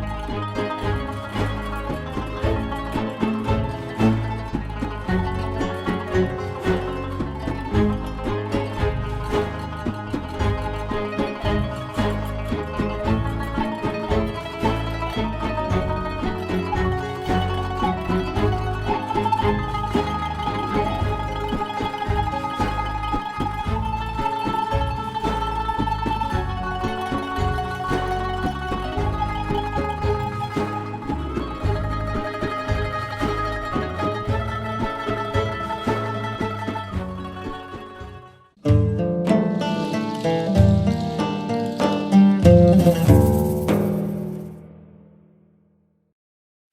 Bye.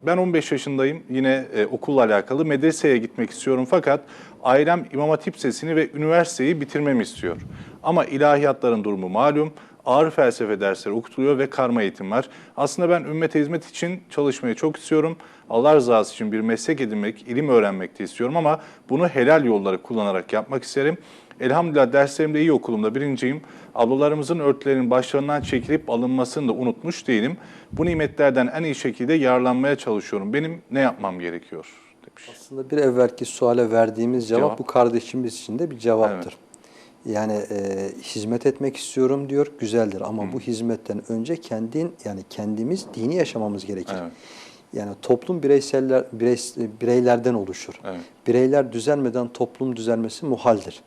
Ben 15 yaşındayım. Yine e, okulla alakalı medreseye gitmek istiyorum fakat ailem İmam Hatip Lisesi'ni ve üniversiteyi bitirmemi istiyor. Ama ilahiyatların durumu malum. Ağır felsefe dersleri okutuluyor ve karma eğitim var. Aslında ben ümmete hizmet için çalışmayı çok istiyorum. Allah rızası için bir meslek edinmek, ilim öğrenmek de istiyorum ama bunu helal yolları kullanarak yapmak isterim. Elhamdülillah derslerimde iyi okulumda birinciyim. Ablalarımızın örtülerinin başlarından çekilip alınmasını da unutmuş değilim. Bu nimetlerden en iyi şekilde yararlanmaya çalışıyorum. Benim ne yapmam gerekiyor demiş. Aslında bir evvelki suale verdiğimiz cevap, Cevap. bu kardeşimiz için de bir cevaptır. Yani e, hizmet etmek istiyorum diyor, güzeldir ama bu hizmetten önce kendin yani kendimiz dini yaşamamız gerekir. Evet. Yani toplum bireyseller birey- bireylerden oluşur. Evet. Bireyler düzelmeden toplum düzelmesi muhaldir.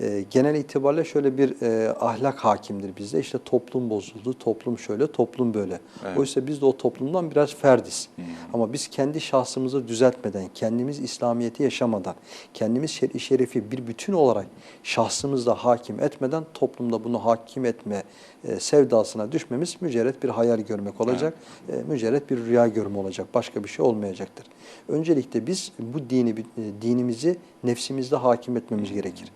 E, genel itibariyle şöyle bir e, ahlak hakimdir bizde. İşte toplum bozuldu, toplum şöyle, toplum böyle. Evet. Oysa biz de o toplumdan biraz ferdiz. Ama biz kendi şahsımızı düzeltmeden, kendimiz İslamiyet'i yaşamadan, kendimiz şer-i şerifi bir bütün olarak şahsımızda hakim etmeden toplumda bunu hakim etme e, sevdasına düşmemiz mücerret bir hayal görmek olacak. E, mücerret bir rüya görme olacak. Başka bir şey olmayacaktır. Öncelikle biz bu dini e, dinimizi nefsimizde hakim etmemiz gerekir.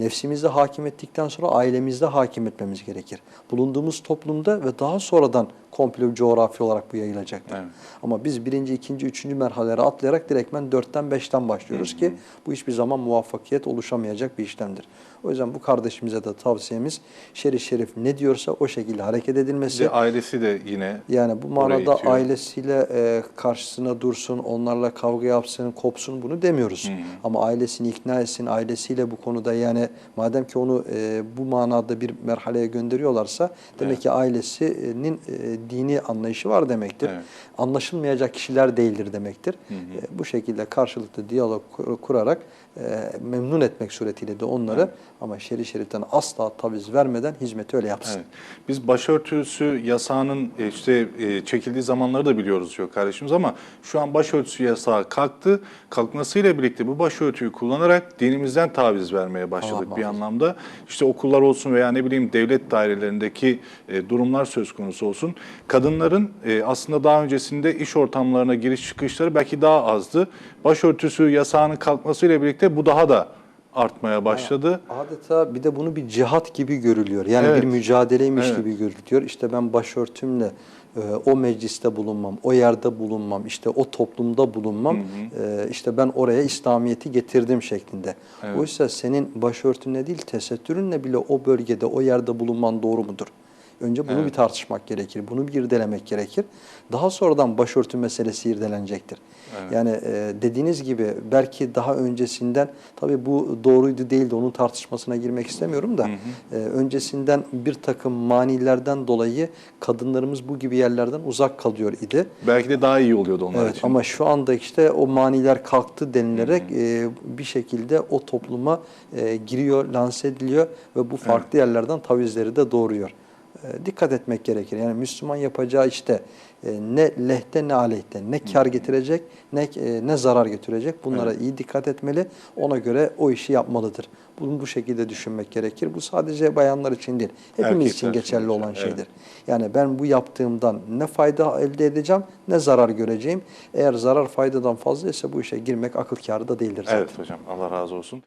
Nefsimizde hakim ettikten sonra ailemizde hakim etmemiz gerekir. Bulunduğumuz toplumda ve daha sonradan komple coğrafi olarak bu yayılacaktır. Evet. Ama biz birinci, ikinci, üçüncü merhalelere atlayarak direktmen dörtten beşten başlıyoruz ki bu hiçbir zaman muvaffakiyet oluşamayacak bir işlemdir. O yüzden bu kardeşimize de tavsiyemiz şerif şerif ne diyorsa o şekilde hareket edilmesi. De ailesi de yine Yani bu manada ailesiyle e, karşısına dursun, onlarla kavga yapsın, kopsun bunu demiyoruz. Ama ailesini ikna etsin, ailesiyle bu konuda yani madem ki onu e, bu manada bir merhaleye gönderiyorlarsa demek Evet. ki ailesinin e, dini anlayışı var demektir. Evet. Anlaşılmayacak kişiler değildir demektir. E, bu şekilde karşılıklı diyalog kur- kurarak e, memnun etmek suretiyle de onları ama şer'i şeriften asla taviz vermeden hizmeti öyle yapsın. Evet. Biz başörtüsü yasağının e, işte e, çekildiği zamanları da biliyoruz diyor kardeşimiz ama şu an başörtüsü yasağı kalktı. Kalkmasıyla birlikte bu başörtüyü kullanarak dinimizden taviz vermeye başladık Allah bir muhafaza. anlamda. İşte okullar olsun veya ne bileyim devlet dairelerindeki e, durumlar söz konusu olsun. Kadınların e, aslında daha öncesinde iş ortamlarına giriş çıkışları belki daha azdı. Başörtüsü yasağının kalkmasıyla birlikte bu daha da artmaya başladı. Adeta bir de bunu bir cihat gibi görülüyor. Yani Evet. bir mücadeleymiş Evet. gibi görülüyor. İşte ben başörtümle e, o mecliste bulunmam, o yerde bulunmam, işte o toplumda bulunmam, e, işte ben oraya İslamiyet'i getirdim şeklinde. Evet. Oysa senin başörtünle değil, tesettürünle bile o bölgede, o yerde bulunman doğru mudur? Önce bunu Evet. bir tartışmak gerekir, bunu bir irdelemek gerekir. Daha sonradan başörtü meselesi irdelenecektir. Yani e, dediğiniz gibi belki daha öncesinden, tabii bu doğruydu değildi onun tartışmasına girmek istemiyorum da, e, öncesinden bir takım manilerden dolayı kadınlarımız bu gibi yerlerden uzak kalıyor idi. Belki de daha iyi oluyordu onlar Evet için. ama şu anda işte o maniler kalktı denilerek e, bir şekilde o topluma e, giriyor, lanse ediliyor ve bu farklı yerlerden tavizleri de doğuruyor. E, dikkat etmek gerekir. Yani Müslüman yapacağı işte e, ne lehte ne aleyhte, ne kar getirecek ne e, ne zarar götürecek. Bunlara iyi dikkat etmeli. Ona göre o işi yapmalıdır. Bunu bu şekilde düşünmek gerekir. Bu sadece bayanlar için değil. Hepimiz Erkekler için için geçerli olan geçerli, evet. şeydir. Yani ben bu yaptığımdan ne fayda elde edeceğim ne zarar göreceğim. Eğer zarar faydadan fazlaysa bu işe girmek akıl kârı da değildir zaten. Evet hocam Allah razı olsun.